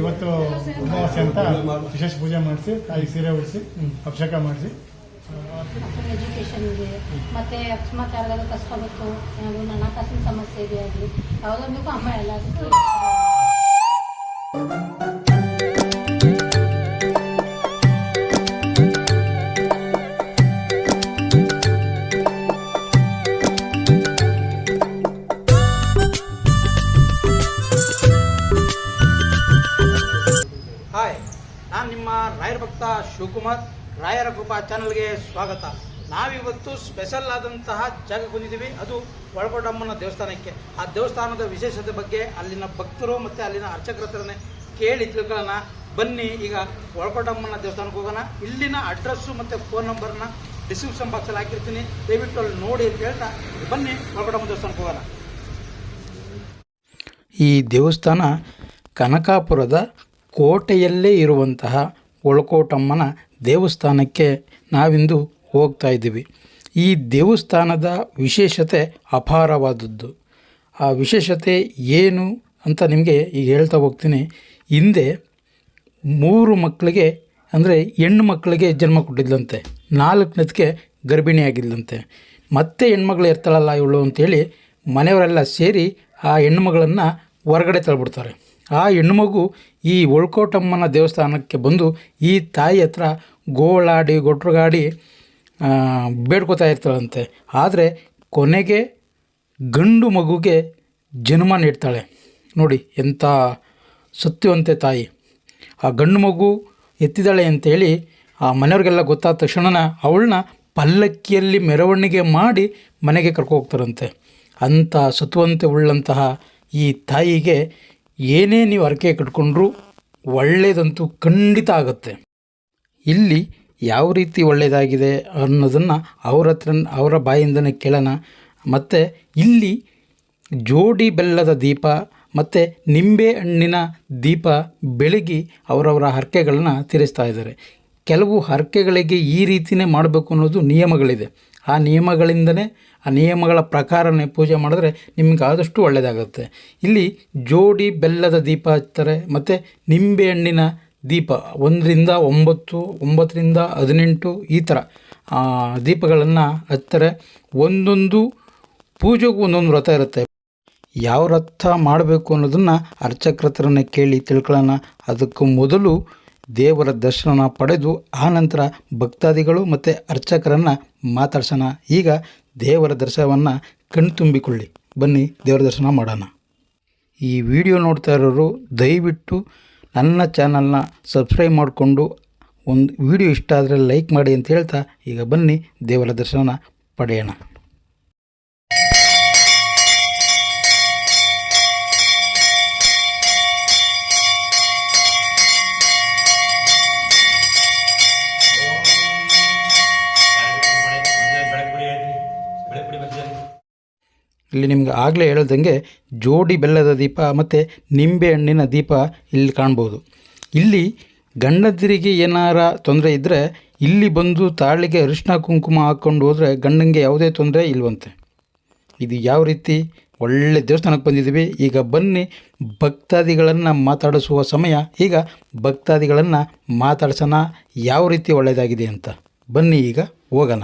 ಇವತ್ತು ಅಮಾವಾಸ್ಯೆ ಅಂತ ವಿಶೇಷ ಪೂಜೆ ಮಾಡಿಸಿ, ತಾಯಿ ಸೀರೆ ಉಡಿಸಿ ಅಭಿಷೇಕ ಮಾಡಿಸಿ. ಎಜುಕೇಷನ್ಗೆ ಮತ್ತೆ ಅಕಸ್ಮಾತ್ ಯಾರಿಗಾದ್ರೂ ಕಷ್ಟ ಬಂತು ಏನಾದ್ರು ಹಣಕಾಸಿನ ಸಮಸ್ಯೆ ಇದೆ ಆಗಲಿ. ಯಾವುದೊಂದಕ್ಕೂ ಅಮ್ಮ ಎಲ್ಲದಕ್ಕೂ ಶಿವಕುಮಾರ್ ರಾಯರ ಕೃಪಾ ಚಾನಲ್ಗೆ ಸ್ವಾಗತ. ನಾವಿವತ್ತು ಸ್ಪೆಷಲ್ ಆದಂತಹ ಜಾಗಕ್ಕೆ ಬಂದಿದ್ದೀವಿ ಅದು ಒಳಗೊಡಮ್ಮನ ದೇವಸ್ಥಾನಕ್ಕೆ. ಆ ದೇವಸ್ಥಾನದ ವಿಶೇಷತೆ ಬಗ್ಗೆ ಅಲ್ಲಿನ ಭಕ್ತರು ಮತ್ತು ಅಲ್ಲಿನ ಅರ್ಚಕರ ಹತ್ರನೇ ಕೇಳಿ ತಿಳ್ಕೊಳ್ಳೋಣ. ಬನ್ನಿ, ಈಗ ಒಳಕೊಡಮ್ಮನ ದೇವಸ್ಥಾನಕ್ಕೆ ಹೋಗೋಣ. ಇಲ್ಲಿನ ಅಡ್ರೆಸ್ಸು ಮತ್ತು ಫೋನ್ ನಂಬರ್ನ ಡಿಸ್ಕ್ರಿಪ್ಷನ್ ಬಾಕ್ಸಲ್ಲಿ ಹಾಕಿರ್ತೀನಿ. ದಯವಿಟ್ಟು ಅಲ್ಲಿ ನೋಡಿ ಅಂತ ಹೇಳ್ತಾ ಬನ್ನಿ ಒಳಕೊಡಮ್ಮ ದೇವಸ್ಥಾನಕ್ಕೆ ಹೋಗೋಣ. ಈ ದೇವಸ್ಥಾನ ಕನಕಾಪುರದ ಕೋಟೆಯಲ್ಲೇ ಇರುವಂತಹ ಒಳಕೋಟಮ್ಮನ ದೇವಸ್ಥಾನಕ್ಕೆ ನಾವಿಂದು ಹೋಗ್ತಾ ಇದ್ದೀವಿ. ಈ ದೇವಸ್ಥಾನದ ವಿಶೇಷತೆ ಅಪಾರವಾದದ್ದು. ಆ ವಿಶೇಷತೆ ಏನು ಅಂತ ನಿಮಗೆ ಈಗ ಹೇಳ್ತಾ ಹೋಗ್ತೀನಿ. ಹಿಂದೆ ಮೂರು ಮಕ್ಕಳಿಗೆ, ಅಂದರೆ ಹೆಣ್ಣು ಮಕ್ಕಳಿಗೆ ಜನ್ಮ ಕೊಟ್ಟಿದ್ಲಂತೆ. ನಾಲ್ಕನೇದಕ್ಕೆ ಗರ್ಭಿಣಿಯಾಗಿದ್ಲಂತೆ. ಮತ್ತೆ ಹೆಣ್ಮಗಳು ಇರ್ತಾಳಲ್ಲ ಇವಳು ಅಂತೇಳಿ ಮನೆಯವರೆಲ್ಲ ಸೇರಿ ಆ ಹೆಣ್ಣುಮಗಳನ್ನು ಹೊರಗಡೆ ತಳ್ಬಿಡ್ತಾರೆ. ಆ ಹೆಣ್ಣುಮಗು ಈ ಒಳ್ಕೋಟಮ್ಮನ ದೇವಸ್ಥಾನಕ್ಕೆ ಬಂದು ಈ ತಾಯಿ ಹತ್ರ ಗೋಳಾಡಿ, ಗೊಟ್ರುಗಾಡಿ ಬೇಡ್ಕೋತಾ ಇರ್ತಾಳಂತೆ. ಆದರೆ ಕೊನೆಗೆ ಗಂಡು ಮಗುಗೆ ಜನ್ಮ ನೀಡ್ತಾಳೆ. ನೋಡಿ ಎಂಥ ಸತ್ಯವಂತೆ ತಾಯಿ. ಆ ಗಂಡು ಮಗು ಎತ್ತಿದ್ದಾಳೆ ಅಂತೇಳಿ ಆ ಮನೆಯವ್ರಿಗೆಲ್ಲ ಗೊತ್ತಾದ ತಕ್ಷಣ ಅವಳನ್ನ ಪಲ್ಲಕ್ಕಿಯಲ್ಲಿ ಮೆರವಣಿಗೆ ಮಾಡಿ ಮನೆಗೆ ಕರ್ಕೊ ಹೋಗ್ತಾರಂತೆ ಅಂಥ ಸತ್ವಂತೆ ಉಳ್ಳಂತಹ ಈ ತಾಯಿಗೆ ಏನೇ ನೀವು ಹರಕೆ ಕಟ್ಕೊಂಡ್ರೂ ಒಳ್ಳೆಯದಂತೂ ಖಂಡಿತ ಆಗುತ್ತೆ. ಇಲ್ಲಿ ಯಾವ ರೀತಿ ಒಳ್ಳೆಯದಾಗಿದೆ ಅನ್ನೋದನ್ನು ಅವ್ರ ಹತ್ರ ಅವರ ಬಾಯಿಂದನೇ ಕೇಳೋಣ. ಮತ್ತು ಇಲ್ಲಿ ಜೋಡಿ ಬೆಲ್ಲದ ದೀಪ, ಮತ್ತು ನಿಂಬೆ ಹಣ್ಣಿನ ದೀಪ ಬೆಳಗಿ ಅವರವರ ಹರಕೆಗಳನ್ನ ತೀರಿಸ್ತಾ ಇದ್ದಾರೆ. ಕೆಲವು ಹರಕೆಗಳಿಗೆ ಈ ರೀತಿಯೇ ಮಾಡಬೇಕು ಅನ್ನೋದು ನಿಯಮಗಳಿದೆ. ಆ ನಿಯಮಗಳಿಂದನೇ, ಆ ನಿಯಮಗಳ ಪ್ರಕಾರನೇ ಪೂಜೆ ಮಾಡಿದ್ರೆ ನಿಮ್ಗೆ ಆದಷ್ಟು ಒಳ್ಳೆಯದಾಗುತ್ತೆ ಇಲ್ಲಿ ಜೋಡಿ ಬೆಲ್ಲದ ದೀಪ ಹಚ್ತಾರೆ, ಮತ್ತು ನಿಂಬೆ ಹಣ್ಣಿನ ದೀಪ, ಒಂದರಿಂದ ಒಂಬತ್ತು, ಒಂಬತ್ತರಿಂದ ಹದಿನೆಂಟು ಈ ಥರ ದೀಪಗಳನ್ನು ಹಚ್ತಾರೆ. ಒಂದೊಂದು ಪೂಜೆಗೂ ಒಂದೊಂದು ವ್ರತ ಇರುತ್ತೆ. ಯಾವ ವ್ರತ ಮಾಡಬೇಕು ಅನ್ನೋದನ್ನು ಅರ್ಚಕರ ಕೇಳಿ ತಿಳ್ಕೊಳ್ಳೋಣ. ಅದಕ್ಕೂ ಮೊದಲು ದೇವರ ದರ್ಶನ ಪಡೆದು ಆನಂತರ ಭಕ್ತಾದಿಗಳು ಮತ್ತು ಅರ್ಚಕರನ್ನು ಮಾತಾಡ್ಸೋಣ. ಈಗ ದೇವರ ದರ್ಶನವನ್ನು ಕಣ್ತುಂಬಿಕೊಳ್ಳಿ ಬನ್ನಿ ದೇವರ ದರ್ಶನ ಮಾಡೋಣ. ಈ ವಿಡಿಯೋ ನೋಡ್ತಾ ಇರೋರು ದಯವಿಟ್ಟು ನನ್ನ ಚಾನಲ್ನ ಸಬ್ಸ್ಕ್ರೈಬ್ ಮಾಡಿಕೊಂಡು ಒಂದು ವಿಡಿಯೋ ಇಷ್ಟ ಆದರೆ ಲೈಕ್ ಮಾಡಿ ಅಂತ ಹೇಳ್ತಾ ಈಗ ಬನ್ನಿ ದೇವರ ದರ್ಶನ ಪಡೆಯೋಣ. ಇಲ್ಲಿ ನಿಮ್ಗೆ ಆಗಲೇ ಹೇಳ್ದಂಗೆ ಜೋಡಿ ಬೆಲ್ಲದ ದೀಪ ಮತ್ತು ನಿಂಬೆ ಹಣ್ಣಿನ ದೀಪ ಇಲ್ಲಿ ಕಾಣ್ಬೋದು. ಇಲ್ಲಿ ಗಂಡದಿರಿಗೆ ಏನಾರ ತೊಂದರೆ ಇದ್ದರೆ ಇಲ್ಲಿ ಬಂದು ತಾಳಿಗೆ ಅರಿಶಿನ ಕುಂಕುಮ ಹಾಕ್ಕೊಂಡು ಹೋದರೆ ಗಂಡಂಗೆ ಯಾವುದೇ ತೊಂದರೆ ಇಲ್ವಂತೆ. ಇದು ಯಾವ ರೀತಿ? ಒಳ್ಳೆ ದೇವಸ್ಥಾನಕ್ಕೆ ಬಂದಿದ್ದೀವಿ. ಈಗ ಬನ್ನಿ ಭಕ್ತಾದಿಗಳನ್ನು ಮಾತಾಡಿಸುವ ಸಮಯ. ಈಗ ಭಕ್ತಾದಿಗಳನ್ನು ಮಾತಾಡ್ಸೋಣ. ಯಾವ ರೀತಿ ಒಳ್ಳೆಯದಾಗಿದೆ ಅಂತ. ಬನ್ನಿ ಈಗ ಹೋಗೋಣ.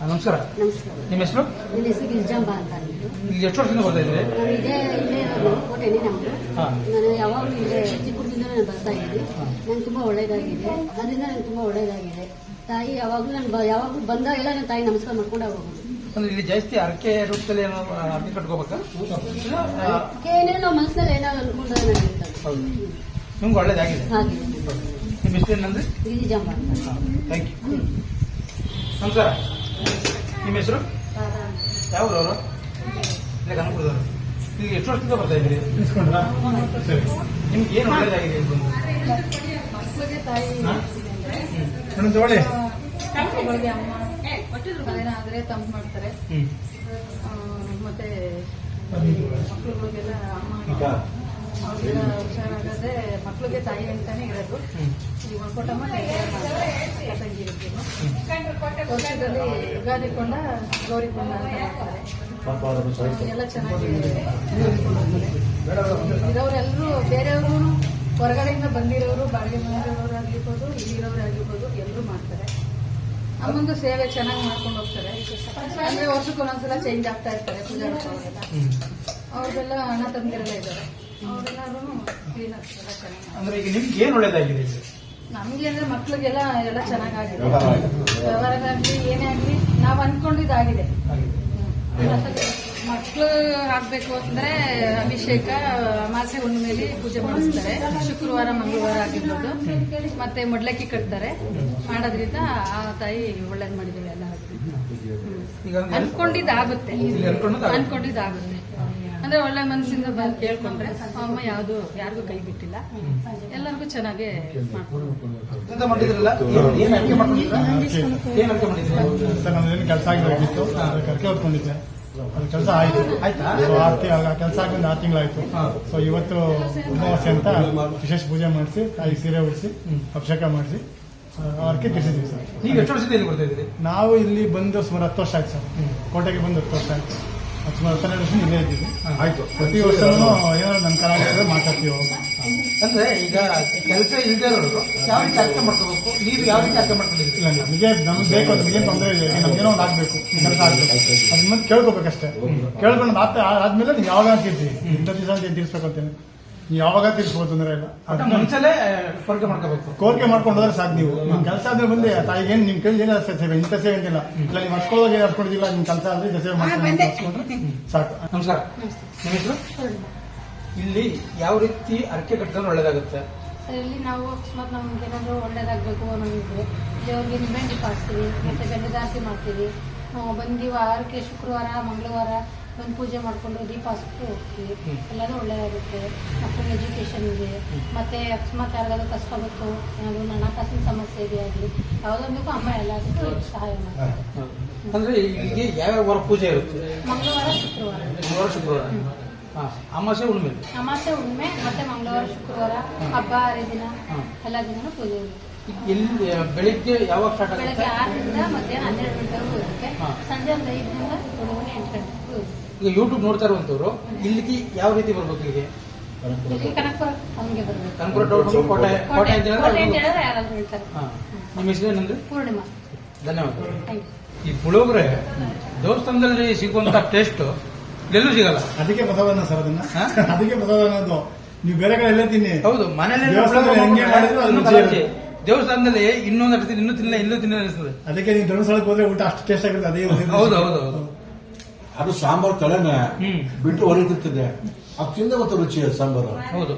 ನಮಸ್ಕಾರ. ನಮಸ್ಕಾರ. ನಿಮ್ಮ ಹೆಸರು? ನನ್ನ ಹೆಸರು ಗಿರಿಜಾಂಬ ಅಂತ ಅಂದ್ಬಿಟ್ಟು ಇಲ್ಲಿ ಎಷ್ಟು ವರ್ಷದಿಂದ ಬರ್ತಾ ಇದ್ದೀರಿ? ನಾನು ಇದೇ ಇಲ್ಲೇ ಇರೋದು, ಕೋಟೆನೇ ನಮ್ಮದು ಹಾಂ. ನಾನು ಯಾವಾಗಲೂ ಇಲ್ಲೇ ಚಿಕ್ಕದಿಂದ ನಾನು ಬರ್ತಾ ಇದ್ದೀನಿ. ನಂಗೆ ತುಂಬ ಒಳ್ಳೇದಾಗಿದೆ. ಅದರಿಂದ ನಂಗೆ ತುಂಬ ಒಳ್ಳೇದಾಗಿದೆ. ತಾಯಿ ಯಾವಾಗಲೂ ನಾನು ಯಾವಾಗಲೂ ಬಂದಾಗೆಲ್ಲ ನನ್ನ ತಾಯಿ ನಮಸ್ಕಾರ ಮಾಡ್ಕೊಂಡು ಹೋಗೋದು. ಅಂದ್ರೆ ಇಲ್ಲಿ ಜಾಸ್ತಿ ಅರಕೆ ರೂಪದಲ್ಲಿ ಏನೋ ಅರಕೆ ಕಟ್ಕೋಬೇಕಾ? ಏನೇ ನಾವು ಮನಸ್ಸಿನಲ್ಲಿ ಏನಾದ್ರು ಅನ್ಕೊಂಡ್ರೆ ಹೌದು. ನಿಮ್ಗೆ ಒಳ್ಳೇದಾಗಿದೆ. ಹಾಗೆ. ನಿಮ್ಮ ಹೆಸರು ಏನಂದ್ರೆ? ಗಿರಿಜಾಂಬ ಅಂತ. ಥ್ಯಾಂಕ್ ಯು ನಮಸ್ಕಾರ. ನಿಮ್ಮ ಹೆಸರು? ಯಾವ ಊರವರು ಇಲ್ಲ ಕನಕಪುರದವರು. ಇಲ್ಲಿ ಎಷ್ಟು ವರ್ಷದಿಂದ ಬರ್ತಾ ಇದ್ದೀರಿ? ಇಸ್ಕೊಂಡ್ರಾ? ಸರಿ. ನಿಮ್ಗೆ ಏನು ಒಳ್ಳೇದಾಗಿದೆ? ಮೇಡಮ್ ತಗೊಳ್ಳಿ ಅಮ್ಮ ಅದೇನಾದ್ರೆ ತಂಪು ಮಾಡ್ತಾರೆ. ಮತ್ತೆ ಮಕ್ಕಳುಗಳಿಗೆಲ್ಲ ಅಮ್ಮ ಅವ್ರಿಗೆಲ್ಲ ಹುಷಾರಾಗದೆ ಮಕ್ಕಳಿಗೆ ತಾಯಿ ಅಂತಾನೆ ಇರೋದು. ಈ ಒಳ್ಕೊಟ್ಟಮ್ಮ ವರ್ಷದಲ್ಲಿ ಯುಗಾದಿ ಕೊಂಡ ಗೌರಿ ಕೊಂಡ ಅಂತ ಮಾಡ್ತಾರೆ ಎಲ್ಲ ಚೆನ್ನಾಗಿ ಇರೋರೆಲ್ಲರೂ ಬೇರೆಯವರು ಹೊರಗಡೆಯಿಂದ ಬಂದಿರೋರು ಬಾಡಿಗೆ ಮನೆಯವರು ಆಗಿರ್ಬೋದು ಇಲ್ಲಿರೋರು ಆಗಿರ್ಬೋದು ಎಲ್ಲರೂ ಮಾಡ್ತಾರೆ. ಅಮ್ಮಂದು ಸೇವೆ ಚೆನ್ನಾಗಿ ಮಾಡ್ಕೊಂಡು ಹೋಗ್ತಾರೆ. ಅಂದ್ರೆ ವರ್ಷಕ್ಕೆ ಒಂದೊಂದ್ಸಲ ಚೇಂಜ್ ಆಗ್ತಾ ಇರ್ತಾರೆ ಪೂಜಾ ಅವ್ರಿಗೆಲ್ಲ ಅಣ್ಣ ತಂದಿರಲ್ಲ ಇದ್ದಾರೆ. ಅವರೆಲ್ಲರೂ ಕ್ಲೀನ್ ಆಗ್ತಾರೆ ಚೆನ್ನಾಗಿ. ಅಂದ್ರೆ ಈಗ ನಿಮ್ಗೆ ಏನ್ ಒಳ್ಳೇದಾಗಿದೆ ನಮ್ಗೆ ಅಂದ್ರೆ ಮಕ್ಳಿಗೆಲ್ಲ ಎಲ್ಲ ಚೆನ್ನಾಗಾಗಿದೆ. ವ್ಯವಹಾರಗಾಗ್ಲಿ ಏನೇ ಆಗ್ಲಿ ನಾವ್ ಅನ್ಕೊಂಡಿದ್ದಾಗಿದೆ. ಮಕ್ಳು ಆಗ್ಬೇಕು ಅಂದ್ರೆ ಅಭಿಷೇಕ ಅಮಾಸೆ ಹುಣ್ಣಿಮೆಯಲ್ಲಿ ಪೂಜೆ ಮಾಡಿಸ್ತಾರೆ. ಶುಕ್ರವಾರ ಮಂಗಳವಾರ ಆಗಿರ್ಬೋದು. ಮತ್ತೆ ಮೊಡ್ಲಕ್ಕಿ ಕಟ್ತಾರೆ. ಮಾಡೋದ್ರಿಂದ ಆ ತಾಯಿ ಒಳ್ಳೇದ್ ಮಾಡಿದೀವಿ ಎಲ್ಲ. ಅನ್ಕೊಂಡಿದ್ದಾಗುತ್ತೆ. ಅನ್ಕೊಂಡಿದ್ದಾಗುತ್ತೆ. ಅಂದ್ರೆ ಒಳ್ಳೆ ಮನಸ್ಸಿಂದ ಬಂದು ಕೇಳ್ಕೊಂಡ್ರೆ ಅಮ್ಮ ಯಾವ್ದು ಯಾರಿಗೂ ಕೈ ಬಿಟ್ಟಿಲ್ಲ. ಎಲ್ಲರಿಗೂ ಚೆನ್ನಾಗೆ ಕೆಲಸ ಆಗಿತ್ತು. ಕರ್ಕೆ ಹೊತ್ಕೊಂಡಿದ್ದೆ. ಅದು ಕೆಲಸ ಆಯ್ತು. ಆಯ್ತಾ? ಸೊ ಆರು ಕೆಲಸ ಆಗಿಂದ ಆರು ತಿಂಗಳಾಯ್ತು. ಸೊ ಇವತ್ತು ಅಮಾವಾಸ್ಯೆ ಅಂತ ವಿಶೇಷ ಪೂಜೆ ಮಾಡಿಸಿ ತಾಯಿ ಸೀರೆ ಉಡಿಸಿ ಅಭಿಷೇಕ ಮಾಡಿಸಿ ಅವ್ರಿಗೆ ತಿಳಿಸಿದ್ವಿ ಸರ್. ನೀವು ಎಷ್ಟು ವರ್ಷದಿಂದ ಇಲ್ಲಿ ಬರ್ತಾ ಇದ್ದೀರಿ? ನಾವು ಇಲ್ಲಿ ಬಂದು ಸುಮಾರು ಹತ್ತು ವರ್ಷ ಆಯ್ತು ಸರ್. ಕೋಟೆಗೆ ಬಂದು ಹತ್ತು ವರ್ಷ ಆಯ್ತು. ಸುಮಾರು ಹತ್ತೆರಡು ವರ್ಷ ಇಲ್ಲೇ ಇದ್ದೀವಿ ಆಯ್ತು. ಪ್ರತಿ ವರ್ಷನೂ ಏನಾದ್ರು ನಮ್ಮ ಕಲಾವಿದರು ಮಾತಾಡ್ತೀವಿ ಅಂದ್ರೆ ಈಗ ಕೆಲಸ ಇಲ್ದೇ ಇರೋರು ಯಾವ ರೀತಿ ಅರ್ಥ ಮಾಡ್ಕೋಬೇಕು? ನೀವು ಯಾವ ರೀತಿ ಅರ್ಥ ಮಾಡ್ಕೊಂಡಿದ್ದೀರಿ? ಇಲ್ಲ ನಮಗೆ ನಮ್ಗೆ ಬೇಕು ನಮಗೇನು ತೊಂದರೆ ಇಲ್ಲ. ಈಗ ನಮ್ಗೇನೋ ಒಂದು ಆಗ್ಬೇಕು. ಕೆಲಸ ಆಗ್ಬೇಕು. ಅದ್ ಮತ್ತೆ ಕೇಳ್ಕೊಬೇಕಷ್ಟೇ. ಕೇಳ್ಕೊಂಡು ಆತ ಆದ್ಮೇಲೆ ನೀವು ಯಾವಾಗ ತೀರ್ಸಿ ಇಂಥ ದಿವಸ ಅಂತ ತೀರ್ಸ್ಬೇಕು ಅಂತೇನೆ ನೀವು ಯಾವಾಗ ತೀರ್ಸ್ಬೋದು ತೊಂದರೆ ಇಲ್ಲ. ಅದು ಪರ್ಕೆ ಮಾಡ್ಕೋಬೇಕು. ಕೋರಿಕೆ ಮಾಡ್ಕೊಂಡು ಹೋದ್ರೆ ಸಾಕು ನೀವು. ನಿಮ್ ಕೆಲಸ ಆದ್ರೆ ಬಂದೆ. ತಾಯಿಗೆ ಏನು ನಿಮ್ ಕೈಲಿ ಏನಾದ್ರು ಸೇವೆ ಇಂಥ ಸೇವೆ ಅಂತಿಲ್ಲ. ಇಲ್ಲ ನೀವು ಹಚ್ಕೊಳ್ಳೋದು ಏನು ಹಚ್ಕೊಂಡಿದ್ದಿಲ್ಲ ನಿಮ್ ಕೆಲಸ ಆದ್ರೆ ಇಂಥ ಸೇವೆ ಮಾಡ್ಕೊಂಡು ಸಾಕು. ನಮಸ್ಕಾರ. ನಿಮ್ಮ ಹೆಸರು? ಇಲ್ಲಿ ಯಾವ ರೀತಿ ಅರ್ಕೆ ಕಟ್ಟಿದ್ರೆ ಒಳ್ಳೇದಾಗುತ್ತೆ? ಇಲ್ಲಿ ನಾವು ಅಕಸ್ಮಾತ್ ನಮ್ಗೆ ಏನಾದ್ರು ಒಳ್ಳೇದಾಗಬೇಕು ಅನ್ನೋದಿದ್ರೆ ದೇವ್ರಿಗೆ ನಿಂಬೆಹಣ್ಣು ಪಾಡಿಸ್ತೀವಿ ಮತ್ತೆ ಗಂಡದಾಸಿ ಮಾಡ್ತೀವಿ. ಆ, ಬಂದು ವಾರಕ್ಕೆ ಶುಕ್ರವಾರ ಮಂಗಳವಾರ ಬಂದು ಪೂಜೆ ಮಾಡ್ಕೊಂಡು ದೀಪ ಹಚ್ಬಿಟ್ಟು ಹೋಗ್ತೀವಿ. ಎಲ್ಲಾನು ಒಳ್ಳೇದಾಗುತ್ತೆ. ಮಕ್ಕಳಿಗೆ ಇದೆ. ಮತ್ತೆ ಅಕಸ್ಮಾತ್ ಯಾರಿಗಾದ್ರೂ ಕಷ್ಟ ಬಂತು ಏನಾದ್ರು ಹಣಕಾಸಿನ ಸಮಸ್ಯೆ ಇದೆ ಆಗಲಿ ಯಾವುದೊಂದಕ್ಕೂ ಅಮ್ಮ ಎಲ್ಲದಕ್ಕೂ ಸಹಾಯ ಮಾಡ್ತಾರೆ. ಅಂದ್ರೆ ಇಲ್ಲಿಗೆ ಯಾವ್ಯಾವ ವಾರ ಪೂಜೆ ಇರುತ್ತೆ? ಮಂಗಳವಾರ ಶುಕ್ರವಾರ. ಮಂಗಳವಾರ ಶುಕ್ರವಾರ. ಅಮಾಸೆ ಉಣ್ಮೆ ಅಮಾಸೆ ಹುಣ್ಣಿಮೆ. ಮತ್ತೆ ಮಂಗಳವಾರ ಶುಕ್ರವಾರ ಹಬ್ಬ ಹರಿದಿನ ಎಲ್ಲ ದಿನ ಪೂಜೆ ಇರುತ್ತೆ. ಇಲ್ಲಿ ಬೆಳಿಗ್ಗೆ ಯಾವಾಗ ಸ್ಟಾರ್ಟ್ ಆಗುತ್ತೆ? ಬೆಳಗ್ಗೆ ಆರರಿಂದ ಮಧ್ಯಾಹ್ನ ಹನ್ನೆರಡು ಗಂಟೆವರೆಗೂ ಇರುತ್ತೆ. ಸಂಜೆ ಒಂದು ಐದರಿಂದ ಏಳು ಎಂಟು ಗಂಟೆವರೆಗೂ ಇರುತ್ತೆ. ಈಗ ಯೂಟ್ಯೂಬ್ ನೋಡ್ತಾ ಇರುವಂತವ್ರು ಇಲ್ಲಿಗೆ ಯಾವ ರೀತಿ ಬರ್ಬೇಕು ಇಲ್ಲಿಗೆ ಇಲ್ಲಿ ಕನಕಪುರ ಟೌನ್ ಕೋಟೆ ಕೋಟೆ ಅಂತ ಹೇಳಿದ್ರೆ. ನಿಮ್ಮ ಹೆಸರು ಏನಂದ್ರೆ? ಪೂರ್ಣಿಮಾ. ಧನ್ಯವಾದಗಳು. ಥ್ಯಾಂಕ್ ಈ ಪುಳೋಗ್ರೆ ದೇವಸ್ಥಾನದಲ್ಲಿ ಸಿಗುವಂತ ಟೇಸ್ಟ್ ಎಲ್ಲೂ ಸಿಗಲ್ಲ. ಅದಕ್ಕೆ ಬಸವಣ್ಣ ಸರ್ ಅದನ್ನ. ಹಾ? ಅದಕ್ಕೆ ಬಸವಣ್ಣದು ನೀವು ಬೇರೆ ಕಡೆ ಎಲ್ಲ ತಿನ್ನಿ. ಹೌದು ಮನೇಲಿ ದೇವಸ್ಥಾನದಲ್ಲಿ ಹೆಂಗೆ ಮಾಡಿದ್ರು ಅದು ರುಚಿ ಇರುತ್ತೆ. ದೇವಸ್ಥಾನದಲ್ಲಿ ಇನ್ನೊಂದು ಇನ್ನೂ ತಿನ್ನ ಇನ್ನೂ ತಿನ್ನ ಅನಿಸ್ತದೆ ಅದಕ್ಕೆ ನೀವು ಧರ್ಮಸ್ಥಳಕ್ಕೆ ಹೋದ್ರೆ ಊಟ ಅಷ್ಟು ಟೇಸ್ಟ್ ಆಗುತ್ತೆ ಅದೇ. ಹೌದು ಹೌದು ಹೌದು. ಅದು ಸಾಂಬಾರ್ ತಲೆನೆ ಬಿಟ್ಟು ಹೊರಗಿರ್ತದೆ ಅದು ತಿಂದ ಮತ್ತೆ ರುಚಿ ಅದು ಸಾಂಬಾರು. ಹೌದು.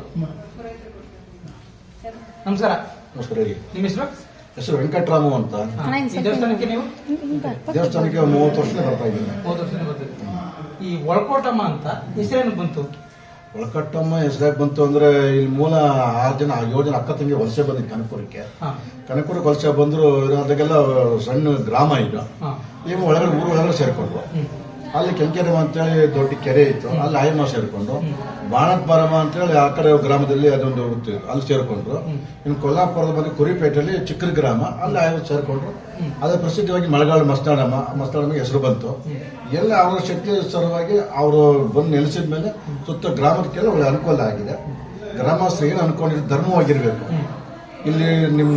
ನಮಸ್ಕಾರ. ನಮಸ್ಕಾರ ಹೇಳಿ. ನಿಮ್ಮ ಹೆಸರು? ಹೆಸರು ವೆಂಕಟರಾಮು ಅಂತ. ಈ ದೇವಸ್ಥಾನಕ್ಕೆ ನೀವು? ದೇವಸ್ಥಾನಕ್ಕೆ ಮೂವತ್ತು ವರ್ಷ ಬರ್ತಾ ಇದ್ದೀನಿ. ಹೋದ ವರ್ಷನೇ ಈ ಒಳಕೋಟಮ್ಮ ಅಂತ ಹೆಸರೇನು ಬಂತು? ಒಳಕಟ್ಟಮ್ಮ ಹೆಸರಾಗಿ ಬಂತು ಅಂದ್ರೆ ಇಲ್ಲಿ ಮೂಲ ಆರು ಜನ ಏಳು ಜನ ಅಕ್ಕ ತಂಗಿ ವಲಸೆ ಬಂದಿದ್ದು ಕನಕಪುರಕ್ಕೆ. ಕನಕಪುರಕ್ಕೆ ವಲಸೆ ಬಂದ್ರು ಅದಕ್ಕೆಲ್ಲ ಸಣ್ಣ ಗ್ರಾಮ ಇದು. ನೀವು ಒಳಗಡೆ ಊರು ಒಳಗಡೆ ಸೇರ್ಕೊಂಡ್ರು. ಅಲ್ಲಿ ಕೆಂಕೆರೆ ಅಂತೇಳಿ ದೊಡ್ಡ ಕೆರೆ ಇತ್ತು. ಅಲ್ಲಿ ಆಯಮ್ಮ ಸೇರ್ಕೊಂಡು ಬಾಣತ್ ಅಂತ ಅಂತೇಳಿ ಆ ಕಡೆ ಗ್ರಾಮದಲ್ಲಿ ಅದೊಂದು. ಅಲ್ಲಿ ಸೇರ್ಕೊಂಡ್ರು ಇನ್ನು ಕೊಲ್ಲಾಪುರದ ಬಗ್ಗೆ ಕುರಿಪೇಟೆಯಲ್ಲಿ ಚಿಕ್ಕ ಗ್ರಾಮ. ಅಲ್ಲಿ ಆಯಮ್ಮ ಸೇರ್ಕೊಂಡ್ರು ಅದೇ ಪ್ರಸಿದ್ಧವಾಗಿ ಮಳೆಗಾಲ ಮಸ್ತಾಳಮ್ಮ ಮಸ್ತಾಳಮ್ಮಗೆ ಹೆಸರು ಬಂತು. ಎಲ್ಲ ಅವರ ಶಕ್ತಿ ಸಲುವಾಗಿ ಅವರು ಬಂದು ನೆಲೆಸಿದ ಮೇಲೆ ಸುತ್ತ ಗ್ರಾಮಕ್ಕೆಲ್ಲ ಒಳ್ಳೆ ಅನುಕೂಲ ಆಗಿದೆ. ಗ್ರಾಮಸ್ಥರು ಏನು ಅನ್ಕೊಂಡಿದ್ರು ಧರ್ಮವಾಗಿರ್ಬೇಕು. ಇಲ್ಲಿ ನಿಮ್ಮ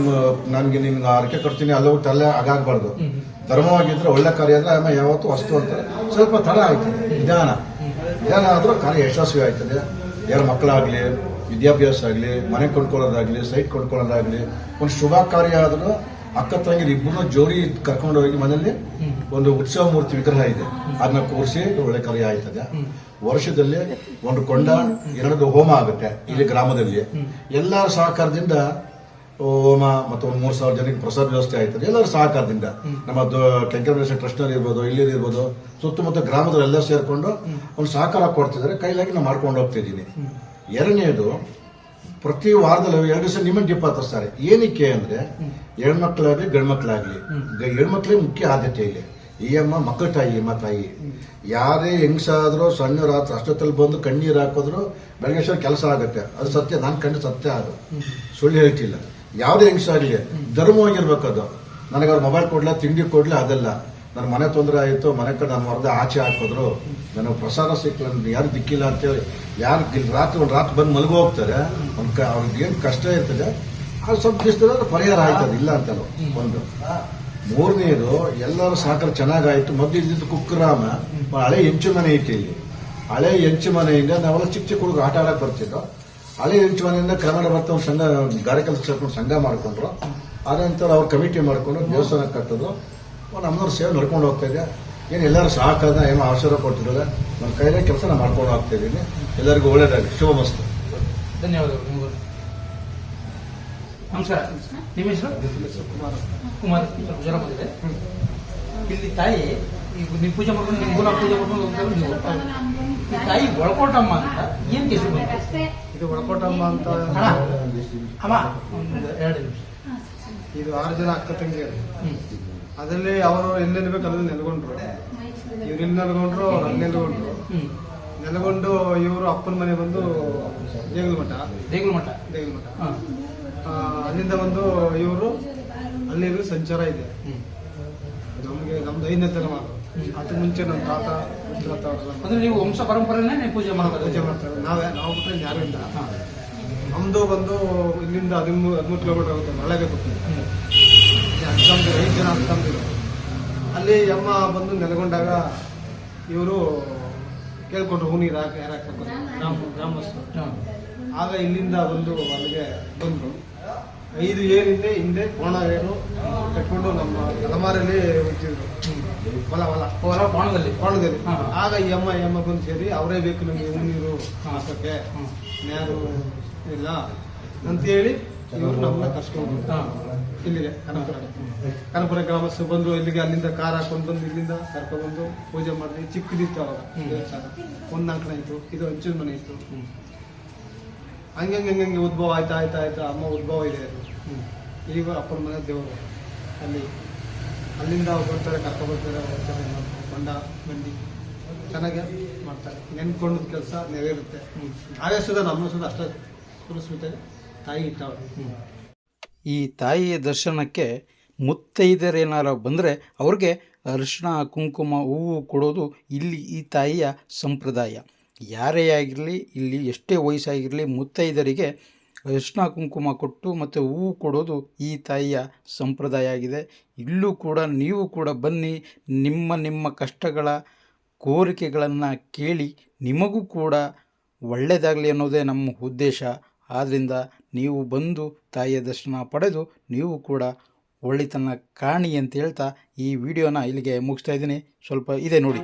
ನನಗೆ ನಿಮ್ಗೆ ಅರಕೆ ಕೊಡ್ತೀನಿ ಅಲ್ಲ ತಲೆ ಅಲ್ಲೇ ಆಗಾಗಬಾರ್ದು ಧರ್ಮವಾಗಿದ್ರೆ ಒಳ್ಳೆ ಕಾರ್ಯ ಆದ್ರೆ ಆಮೇಲೆ ಯಾವತ್ತೂ ವಸ್ತು ಅಂತಾರೆ ಸ್ವಲ್ಪ ತಡ ಆಯ್ತದೆ ನಿಧಾನ. ನಿಧಾನ ಆದ್ರೂ ಕಾರ್ಯ ಯಶಸ್ವಿ ಆಯ್ತದೆ. ಯಾರ ಮಕ್ಕಳಾಗ್ಲಿ, ವಿದ್ಯಾಭ್ಯಾಸ ಆಗಲಿ, ಮನೆ ಕೊಂಡ್ಕೊಳ್ಳೋದಾಗ್ಲಿ ಸೈಟ್ ಕೊಂಡ್ಕೊಳ್ಳೋದಾಗಲಿ, ಒಂದು ಶುಭ ಕಾರ್ಯ ಆದ್ರೂ ಅಕ್ಕ ತಂಗಿರು ಇಬ್ಬರು ಜೋಡಿ ಕರ್ಕೊಂಡು ಹೋಗಿ ಮನೆಯಲ್ಲಿ ಒಂದು ಉತ್ಸವ ಮೂರ್ತಿ ವಿಗ್ರಹ ಇದೆ. ಅದನ್ನ ಕೂರಿಸಿ ಒಳ್ಳೆ ಕಾರ್ಯ ಆಯ್ತದೆ. ವರ್ಷದಲ್ಲಿ ಒಂದು ಕೊಂಡ, ಎರಡು ಹೋಮ ಆಗುತ್ತೆ ಇಲ್ಲಿ ಗ್ರಾಮದಲ್ಲಿ. ಎಲ್ಲರ ಸಹಕಾರದಿಂದ ಹೋಮ ಮತ್ತು ಒಂದು ಮೂರು ಸಾವಿರ ಜನಕ್ಕೆ ಪ್ರಸಾದ ವ್ಯವಸ್ಥೆ ಆಯ್ತು ಎಲ್ಲರೂ ಸಹಕಾರದಿಂದ. ನಮ್ಮ ಕೆಂಕರೇಶ್ವರ ಟ್ರಸ್ಟ್ನಲ್ಲಿ ಇರ್ಬೋದು ಇಲ್ಲಿ ಇರ್ಬೋದು ಸುತ್ತಮುತ್ತ ಗ್ರಾಮದವರೆಲ್ಲ ಸೇರ್ಕೊಂಡು ಒಂದು ಸಹಕಾರ ಕೊಡ್ತಿದ್ದಾರೆ. ಕೈಲಾಗಿ ನಾನು ಮಾಡ್ಕೊಂಡು ಹೋಗ್ತಿದ್ದೀನಿ ಎರಡನೇದು ಪ್ರತಿ ವಾರದಲ್ಲಿ ಎರಡು ದಿವಸ ನಿಮ್ಮ ಡಿಪ್ ಹತ್ತಿಸ್ತಾರೆ ಏನಕ್ಕೆ ಅಂದ್ರೆ ಹೆಣ್ಮಕ್ಳಾಗ್ಲಿ ಗಂಡ್ಮಕ್ಳಾಗ್ಲಿ ಹೆಣ್ಮಕ್ಳಿಗೆ ಮುಖ್ಯ ಆದ್ಯತೆ ಇಲ್ಲಿ. ಈ ಅಮ್ಮ ಮಕ್ಕಳ ತಾಯಿ ಅಮ್ಮ ತಾಯಿ. ಯಾರೇ ಹೆಂಗಸಾದ್ರೂ ಸಣ್ಣ ರಾತ್ರಿ ಅಷ್ಟೊತ್ತಲ್ಲಿ ಬಂದು ಕಣ್ಣೀರು ಹಾಕಿದ್ರು ಬೆಳಗ್ಗೆ ಕೆಲಸ ಆಗುತ್ತೆ. ಅದು ಸತ್ಯ ನಾನು ಕಂಡು ಸತ್ಯ ಅದು. ಸುಳ್ಳು ಹೇಳ್ತಿಲ್ಲ. ಯಾವುದೇ ಹೆಂಗಸಾಗ್ಲಿ ಧರ್ಮವಾಗಿರ್ಬೇಕು ಅದು ನನಗೆ ಅವ್ರ ಮೊಬೈಲ್ ಕೊಡ್ಲ, ತಿಂಡಿ ಕೊಡ್ಲ, ಅದೆಲ್ಲ. ನನ್ನ ಮನೆ ತೊಂದರೆ ಆಯಿತು, ಮನೆ ಕಡೆ ನಾನು ಹೊರದ ಆಚೆ ಹಾಕಿದ್ರು ನನಗೆ ಪ್ರಸಾದ ಸಿಕ್ಕಿಲ್ಲ ಯಾರು ದಿಕ್ಕಿಲ್ಲ ಅಂತೇಳಿ. ಯಾರು ರಾತ್ರಿ, ಒಂದು ರಾತ್ರಿ ಬಂದು ಮಲಗು ಹೋಗ್ತಾರೆ. ಕ, ಅವ್ರಿಗೆ ಏನು ಕಷ್ಟ ಇರ್ತದೆ ಅದು ಸ್ವಲ್ಪ ದಿವಸದಲ್ಲಿ ಪರಿಹಾರ ಆಯ್ತದೆ, ಇಲ್ಲ ಅಂತಲ್ಲ ಒಂದು. ಮೂರನೇದು, ಎಲ್ಲರೂ ಸಾಕಾರ ಚೆನ್ನಾಗಾಯ್ತು. ಮೊದಲು ಇದ್ದಿದ್ದು ಕುಕ್ಕರಾಮ. ಹಳೆ ಹೆಂಚು ಮನೆ ಐತಿ ಇಲ್ಲಿ. ಹಳೆ ಹೆಂಚು ಮನೆಯಿಂದ ನಾವೆಲ್ಲ ಚಿಕ್ಕ ಚಿಕ್ಕ ಹುಡುಗರು ಆಟ ಆಡಕ್ಕೆ ಬರ್ತಿದ್ದೋ. ಹಳೆ ಕ್ರಮೇಣ ಬರ್ತಾ ಒಂದು ಸಂಘ ಗಾರೆ ಕೆಲಸ ಸೇರ್ಕೊಂಡು ಸಂಘ ಮಾಡ್ಕೊಂಡ್ರು. ಅದಂತರ ಅವ್ರು ಕಮಿಟಿ ಮಾಡಿಕೊಂಡು ದೇವಸ್ಥಾನ ಕಟ್ಟಿದ್ರು. ನಮ್ಮವ್ರ ಸೇವೆ ನಡ್ಕೊಂಡು ಹೋಗ್ತಾ ಇದೆ. ಏನು ಎಲ್ಲರೂ ಸಹಕಾರ ಏನೋ ಅವಸರ ಕೊಟ್ಟಿದ್ದಾರೆ ನನ್ನ ಕೈಲೇ ಕೆಲಸ ನಾನು ಮಾಡ್ಕೊಂಡು ಹೋಗ್ತಾ ಇದ್ದೀನಿ ಎಲ್ಲರಿಗೂ ಒಳ್ಳೇದಾಗಲಿ. ಶುಭ ಮಸ್ತು. ಧನ್ಯವಾದಗಳು. ನಿಮಗೂ ನಮಸ್ಕಾರ. ನಿಮ್ಮ ಹೆಸರು? ಕುಮಾರ್ ಕುಮಾರ್ ಜ್ವರ ಬಂದಿದೆ ಇಲ್ಲಿ ತಾಯಿ ಈಗ ನೀವು ಪೂಜೆ ಮಾಡ್ಕೊಂಡು ನೀವು ಪೂಜೆ ಮಾಡ್ಕೊಂಡು ಹೋಗ್ತಾರೆ ನೀವು. ಈ ತಾಯಿ ಒಳಕೋಟಮ್ಮ ಅಂತ ಏನ್ ಬಂತು? ಇದು ಒಳಕೋಟಮ್ಮ ಅಂತ ಅಣ್ಣ ಅಮ್ಮ. ಒಂದು ಎರಡು ನಿಮಿಷ. ಇದು ಆರು ಜನ ಅಕ್ಕ ತಂಗಿಯರು. ಅದರಲ್ಲಿ ಅವರು ಎಲ್ಲೆಲ್ಲಿ ಬೇಕು ಅಲ್ಲಿ ನೆಲೆಗೊಂಡ್ರು. ಇವ್ರು ಇಲ್ಲಿ ನೆಲೆಗೊಂಡ್ರು ಅವ್ರು ಅಲ್ಲಿ ನೆಲ್ಕೊಂಡ್ರು ಹ್ಮ್. ನೆಲೆಗೊಂಡು ಇವರು ಅಪ್ಪನ ಮನೆ ಬಂದು ದೇಗುಲ ಮಠ. ದೇಗುಲ ಮಠ? ದೇಗುಲ ಮಠ. ಹಾ. ಆ, ಅಲ್ಲಿಂದ ಬಂದು ಇವರು ಅಲ್ಲಿ ಸಂಚಾರ ಇದೆ. ಹ್ಮ್. ನಮಗೆ ನಮ್ದು ಐದನೇ ತಲೆಮಾರು. ಅದಕ್ಕೆ ಮುಂಚೆ ನಮ್ಮ ತಾತ ಅಂದ್ರೆ ನೀವು ವಂಶ ಪರಂಪರೆನೇ ನೀವು ಪೂಜೆ ಮಾಡೋದು ಪೂಜೆ ಮಾಡ್ತಾರೆ. ನಾವೇ ನಾವು ಬಿಟ್ಟರೆ ಯಾರು ಇಲ್ಲ ಹಾ. ನಮ್ದು ಬಂದು ಇಲ್ಲಿಂದ ಹದಿಮೂರು ಹದಿಮೂರು ಕಿಲೋಮೀಟರ್ ಆಗುತ್ತೆ ಮಳೆಗೆ. ಅಕ್ಕಂದಿರು ಐದು ಜನ ಅಕ್ಕಂದಿರು ಅಲ್ಲಿ ಅಮ್ಮ ಬಂದು ನೆಲೆಗೊಂಡಾಗ ಇವರು ಕೇಳ್ಕೊಂಡ್ರು ಹೂ ನೀರು ಹಾಕಿ ಯಾರು ಹಾಕ್ಬೇಕು ಗ್ರಾಮ ಗ್ರಾಮಸ್ಥರು. ಆಗ ಇಲ್ಲಿಂದ ಬಂದು ಅಲ್ಲಿಗೆ ಬಂದರು. ಐದು ಏನಿದೆ ಹಿಂದೆ ಕೋಣ ಏರು ಕಟ್ಕೊಂಡು ನಮ್ಮ ತಲೆಮಾರಲ್ಲಿ ಹೋಗ್ತಿದ್ರು ಹೊಲ ಹೊಲ. ಹೊಲ ಬಾಣದಲ್ಲಿ? ಕೋಣದಲ್ಲಿ ಹಾ. ಆಗ ಈ ಅಮ್ಮ ಈ ಅಮ್ಮ ಬಂದು ಸೇರಿ ಅವರೇ ಬೇಕು ನಮಗೆ ಹೂ. ನೀರು ಹಾಕಕ್ಕೆ. ನೇರು ಯಾರು ಇಲ್ಲ? ಅಂತೇಳಿ ಇವರು ನಮ್ಮನ್ನ ಕರ್ಸ್ಕೊಂಡು ಹಾ. ಇಲ್ಲಿಗೆ ಕನಪುರ ಕನಪುರ ಗ್ರಾಮಸ್ಥರು ಬಂದು ಇಲ್ಲಿಗೆ ಅಲ್ಲಿಂದ ಕಾರ್ ಹಾಕೊಂಡು ಬಂದು ಇಲ್ಲಿಂದ ಕರ್ಕೊಂಡ್ಬಂದು ಪೂಜೆ ಮಾಡಿದ್ವಿ. ಚಿಕ್ಕದಿತ್ತು ಅವಾಗ. ಒಂದು ಅಂಕಣ ಇತ್ತು ಇದು ಹಂಚಿನ ಮನೆ ಇತ್ತು. ಹಂಗೆ ಹಂಗೆ ಹಂಗೆ ಉದ್ಭವ ಆಯ್ತಾ ಆಯ್ತಾ ಆಯ್ತಾ, ಅಮ್ಮ ಉದ್ಭವ ಇದೆ. ಅದು. ಈಗ ಅಪ್ಪನ ಮನೆ ದೇವರು. ಅಲ್ಲಿ, ಅಲ್ಲಿಂದ ಬರ್ತಾರೆ, ಕರ್ಕೊ ಬರ್ತಾರೆ ಬಂಡ ಬಂಡಿ ಚೆನ್ನಾಗಿ ಮಾಡ್ತಾರೆ. ನೆನ್ಕೊಂಡು ಕೆಲಸ ನೆರವೇರುತ್ತೆ. ಹಾಗೆ ಸುದ ನಮ್ಮ ಸುಧಾ ಅಷ್ಟೇ ತಾಯಿ ಇಟ್ಟವಳು ಈ ತಾಯಿಯ ದರ್ಶನಕ್ಕೆ ಮುತ್ತೈದರೇನಾರ ಬಂದರೆ ಅವ್ರಿಗೆ ಅರಿಶಿಣ, ಕುಂಕುಮ, ಹೂವು ಕೊಡೋದು ಇಲ್ಲಿ ಈ ತಾಯಿಯ ಸಂಪ್ರದಾಯ. ಯಾರೇ ಆಗಿರಲಿ, ಇಲ್ಲಿ ಎಷ್ಟೇ ವಯಸ್ಸಾಗಿರಲಿ ಮುತ್ತೈದರಿಗೆ ಅರಿಶಿನ ಕುಂಕುಮ ಕೊಟ್ಟು ಮತ್ತು ಹೂವು ಕೊಡೋದು ಈ ತಾಯಿಯ ಸಂಪ್ರದಾಯ ಆಗಿದೆ. ಇಲ್ಲೂ ಕೂಡ ನೀವು ಕೂಡ ಬನ್ನಿ, ನಿಮ್ಮ ನಿಮ್ಮ ಕಷ್ಟಗಳ ಕೋರಿಕೆಗಳನ್ನು ಕೇಳಿ ನಿಮಗೂ ಕೂಡ ಒಳ್ಳೆಯದಾಗಲಿ ಅನ್ನೋದೇ ನಮ್ಮ ಉದ್ದೇಶ. ಆದ್ದರಿಂದ ನೀವು ಬಂದು ತಾಯಿಯ ದರ್ಶನ ಪಡೆದು ನೀವು ಕೂಡ ಒಳ್ಳೆತನ ಕಾಣಿ ಅಂತ ಹೇಳ್ತಾ ಈ ವಿಡಿಯೋನ ಇಲ್ಲಿಗೆ ಮುಗಿಸ್ತಾ ಇದ್ದೀನಿ. ಸ್ವಲ್ಪ ಇದೆ ನೋಡಿ.